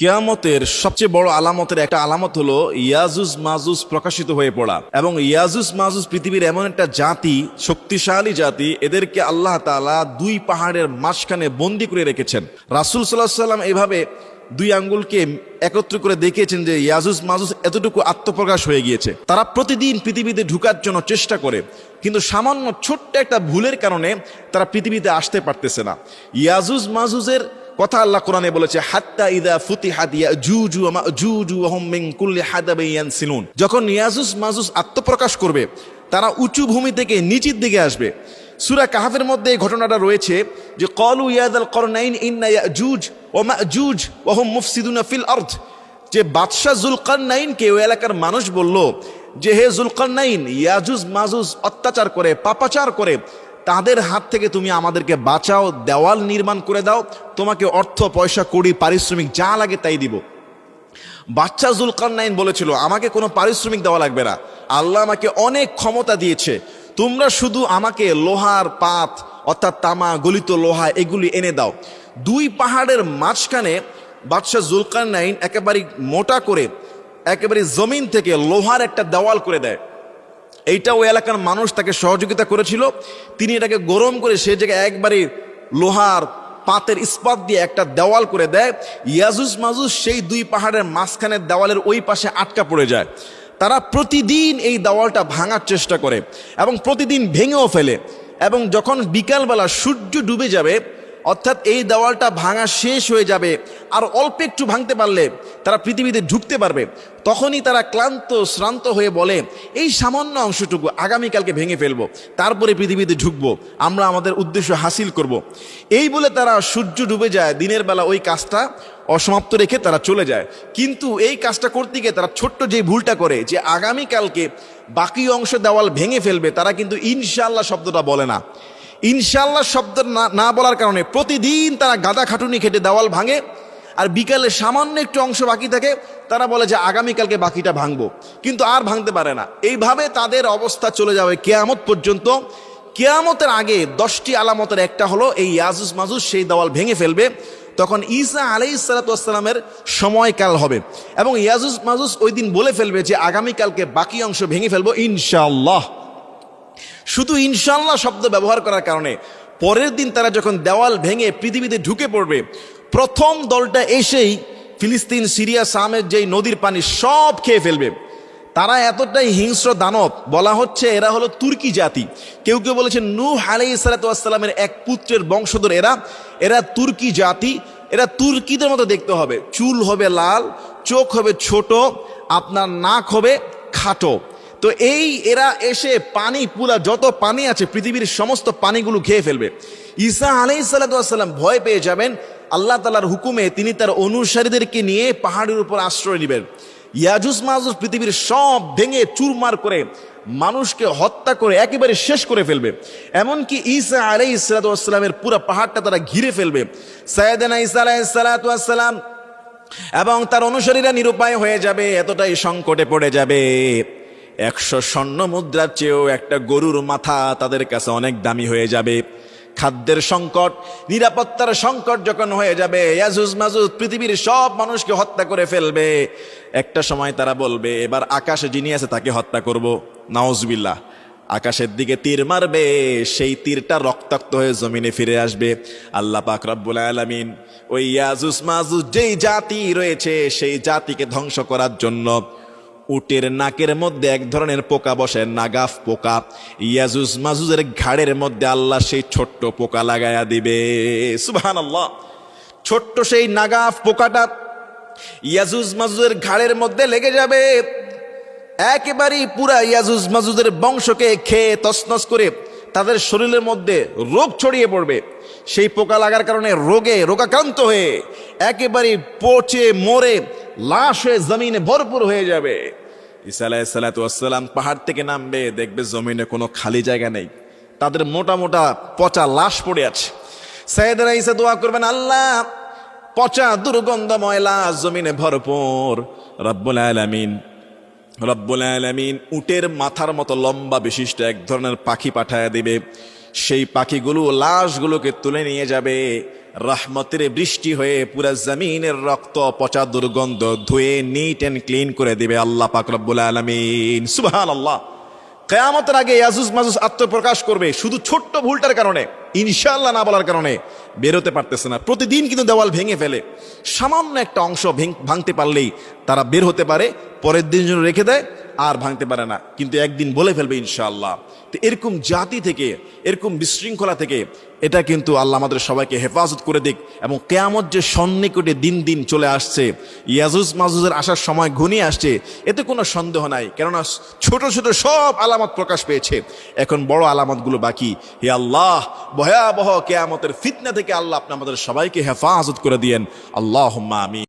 কিয়ামতের সবচেয়ে বড় আলামতের একটা আলামত হলো ইয়াজুজ মাজুজ প্রকাশিত হয়ে পড়া। এবং ইয়াজুজ মাজুজ পৃথিবীর এমন একটা জাতি, শক্তিশালী জাতি, এদেরকে আল্লাহ তাআলা দুই পাহাড়ের মাঝখানে বন্দি করে রেখেছেন। রাসুল সাল্লাহ সাল্লাম এভাবে দুই আঙ্গুলকে একত্র করে দেখিয়েছেন যে ইয়াজুজ মাজুজ এতটুকু আত্মপ্রকাশ হয়ে গিয়েছে। তারা প্রতিদিন পৃথিবীতে ঢুকার জন্য চেষ্টা করে, কিন্তু সামান্য ছোট্ট একটা ভুলের কারণে তারা পৃথিবীতে আসতে পারতেছে না। ইয়াজুজ মাজুজের কথা আল্লাহ কোরআনে বলেছে, হাত্তা ইদা ওয়া মাজুজু ওয়া হুম মিন কুল্লি হাদাবিন ইয়ানসিলুন যখন ইয়াজুস মাজুস আত্মপ্রকাশ করবে, তারা উঁচু ভূমি থেকে নিচের দিকে আসবে। সুরা কাহাফের মধ্যে এই ঘটনাটা রয়েছে যে কলু ইয়াদাল করনাইন ইন্না ইয়াজুজ ওয়া মাজুজ জুজ হুম মুফসিদুনা ফিল আরদ। যে, বাদশাহ জুলকারনাইনকে ওই এলাকার মানুষ বলল যে, হে জুলকারনাইন, ইয়াজুজ মাজুজ অত্যাচার করে, পাপাচার করে তাদের হাত থেকে তুমি আমাদেরকে বাঁচাও, দেওয়াল নির্মাণ করে দাও, তোমাকে অর্থ, পয়সা, কড়ি, পারিশ্রমিক যা লাগে তাই দিব। বাচ্চা জুলকারনাইন বলেছিল, আমাকে কোনো পারিশ্রমিক দেওয়া লাগবে না। আল্লাহ আমাকে অনেক ক্ষমতা দিয়েছে। তোমরা শুধু আমাকে লোহার পাত, অর্থাৎ তামা, গলিত লোহা, এগুলি এনে দাও। দুই পাহাড়ের মাঝখানে বাদশাহ জুলকারনাইন একেবারে মোটা করে, একেবারে জমিন থেকে লোহার একটা দেওয়াল করে দেয়। এইটা ওই এলাকার মানুষ তাকে সহযোগিতা করেছিল। তিনি এটাকে গরম করে সে জায়গায় একবারে লোহার পাতের ইস্পাত দিয়ে একটা দেওয়াল করে দেয়। ইয়াজুজ মাজুজ সেই দুই পাহাড়ের মাঝখানের দেওয়ালের ওই পাশে আটকা পড়ে যায়। তারা প্রতিদিন এই দেওয়ালটা ভাঙার চেষ্টা করে এবং প্রতিদিন ভেঙেও ফেলে এবং যখন বিকালবেলা সূর্য ডুবে যাবে অর্থাৎ এই দেওয়ালটা ভাঙা শেষ হয়ে যাবে। আর অল্প একটু ভাঙতে পারলে তারা পৃথিবীতে ঢুকতে পারবে। তখনই তারা ক্লান্ত, শ্রান্ত হয়ে বলে, এই সামান্য অংশটুকু আগামীকালকে ভেঙে ফেলব। তারপরে পৃথিবীতে ঢুকবো। আমরা আমাদের উদ্দেশ্য হাসিল করব। এই বলে তারা সূর্য ডুবে যায়। দিনের বেলা ওই কাজটা অসমাপ্ত রেখে তারা চলে যায়। কিন্তু এই কাজটা করতে গিয়ে তারা ছোট্ট যে ভুলটা করে, যে আগামীকালকে বাকি অংশ দেওয়াল ভেঙে ফেলবে, তারা কিন্তু ইনশাল্লাহ শব্দটা বলে না। ইনশাল্লাহ শব্দ না বলার কারণে প্রতিদিন তারা গাদা খাটুনি খেটে দেওয়াল ভাঙে, আর বিকালে সামান্য একটু অংশ বাকি থাকে, তারা বলে যে আগামীকালকে বাকিটা ভাঙবো। কিন্তু আর ভাঙতে পারে না। এইভাবে তাদের অবস্থা চলে যাবে কেয়ামত পর্যন্ত। কেয়ামতের আগে দশটি আলামতের একটা হলো, এই ইয়াজুজ মাজুজ সেই দেওয়াল ভেঙে ফেলবে। তখন ঈসা আলাই সালাতামের সময়কাল হবে। এবং ইয়াজুজ মাজুজ ওই দিন বলে ফেলবে যে, আগামীকালকে বাকি অংশ ভেঙে ফেলব ইনশাআল্লাহ। শুধু ইনশাল্লাহ শব্দ ব্যবহার করার কারণে, পরের দিন তারা যখন দেওয়াল ভেঙে পৃথিবীতে ঢুকে পড়বে, প্রথম দলটা এসেই ফিলিস্তিন, সিরিয়া, সামের যেই নদীর পানি সব খেয়ে ফেলবে। তারা এতটাই হিংস্র দানব, বলা হচ্ছে এরা হলো তুর্কি জাতি। কেউ কেউ বলেছেন নূহ আলাই সালাতামের এক পুত্রের বংশধর এরা। এরা তুর্কি জাতি, এরা তুর্কিদের মতো দেখতে হবে। চুল হবে লাল, চোখ হবে ছোট, আপনার নাক হবে খাটো। তো এই এরা এসে পানি পুরা যত পানি আছে, পৃথিবীর সমস্ত পানিগুলো খেয়ে ফেলবে। ঈসা আলাই সাল্লাম ভয় পেয়ে যাবেন, আল্লাহ তালার হুকুমে তিনি তার অনুসারীদেরকে নিয়ে পাহাড়ের উপর আশ্রয় নেবেন। ইয়াজুস মাজুস পৃথিবীর সব ভেঙে চুরমার করে মানুষকে হত্যা করে একেবারে শেষ করে ফেলবে। এমনকি ঈসা আলাই সালাতামের পুরো পাহাড়টা তারা ঘিরে ফেলবে। সায়দানা ঈসা আলাই সালাতাম এবং তার অনুসারীরা নিরুপায় হয়ে যাবে, এতটাই সংকটে পড়ে যাবে। একশো স্বর্ণ মুদ্রার চেয়েও একটা গরুর মাথা তাদের কাছে অনেক দামি হয়ে যাবে। খাদ্যের সংকট, নিরাপত্তার সংকট যখন হয়ে যাবে মাজুজ পৃথিবীর সব মানুষকে হত্যা করে ফেলবে। একটা সময় তারা বলবে, এবার আকাশে যিনি আছে তাকে হত্যা করব। নাওজবিল্লাহ আকাশের দিকে তীর মারবে, সেই তীরটা রক্তাক্ত হয়ে জমিনে ফিরে আসবে। আল্লাহ পাক রব্বুল আলামিন ওই ইয়াজুস মাজুজ যেই জাতি রয়েছে, সেই জাতিকে ধ্বংস করার জন্য উটের নাকের মধ্যে এক ধরনের পোকা বসে, নাগাফ পোকা। ইয়াজুজ মাজুজের ঘাড়ের মধ্যে আল্লাহ সেই ছোট্ট পোকা লাগায়া দিবে। সুবহান আল্লাহ ছোট্ট সেই নাগাফ পোকাটা ইয়াজুজ মাজুজের ঘাড়ের মধ্যে লেগে যাবে। একেবারেই পুরা ইয়াজুজ মাজুজের বংশকে খেয়ে তসনস করে তাদের শরীরের মধ্যে রোগ ছড়িয়ে পড়বে। সেই পোকা লাগার কারণে রোগে রোগাক্রান্ত হয়ে একেবারে পচে মরে, লাশ হয়ে জমিনে ভরপুর হয়ে যাবে। ঈসা আলাইসালাম পাহাড় থেকে নামবে, দেখবে জমিনে কোনো খালি জায়গা নেই। তাদের মোটা মোটা পচা লাশ পড়ে আছে। সাইদারা ঈসা দোয়া করবেন, আল্লাহ, পচা দুর্গন্ধ ময়লা জমিনে ভরপুর। রব্বুল আলামিন রব্বুল আলামিন উটের মাথার মতো লম্বা বিশিষ্ট এক ধরনের পাখি পাঠায় দিবে। সেই পাখিগুলো লাশগুলোকে তুলে নিয়ে যাবে। রহমতের বৃষ্টি হয়ে পুরা জমিনের রক্ত, পচা দুর্গন্ধ ধুয়ে নিট অ্যান্ড ক্লিন করে দিবে আল্লাহ পাক রব্বুল আলমিন। সুবাহান আল্লাহ কেয়ামতের আগে ইয়াজুজ মাজুজ আত্মপ্রকাশ করবে শুধু ছোট্ট ভুলটার কারণে ইনশাল্লাহ না বলার কারণে বেরোতে পারতেছে না। প্রতিদিন কিন্তু দেওয়াল ভেঙে ফেলে। সামান্য একটা অংশ ভেঙ- ভাঙতে পারলেই তারা বের হতে পারে, পরের দিন জন্য রেখে দেয়। আর ভাঙতে পারে না। কিন্তু একদিন বলে ফেলবে ইনশাআল্লাহ। তো এরকম জাতি থেকে, এরকম বিশৃঙ্খলা থেকে এটা কিন্তু আল্লাহ আমাদের সবাইকে হেফাজত করে দিক এবং কেয়ামত যে সন্নিকটে দিন দিন চলে আসছে, ইয়াজুজ মাজুজের আসার সময় ঘনিয়ে আসছে, এতে কোনো সন্দেহ নাই। কেননা ছোট ছোট সব আলামত প্রকাশ পেয়েছে। এখন বড় আলামতগুলো বাকি। হে আল্লাহ, ভয়াবহ কেয়ামতের ফিতনা থেকে আল্লাহ আপনি আমাদের সবাইকে হেফাজত করে দিয়েন। আল্লাহ আমি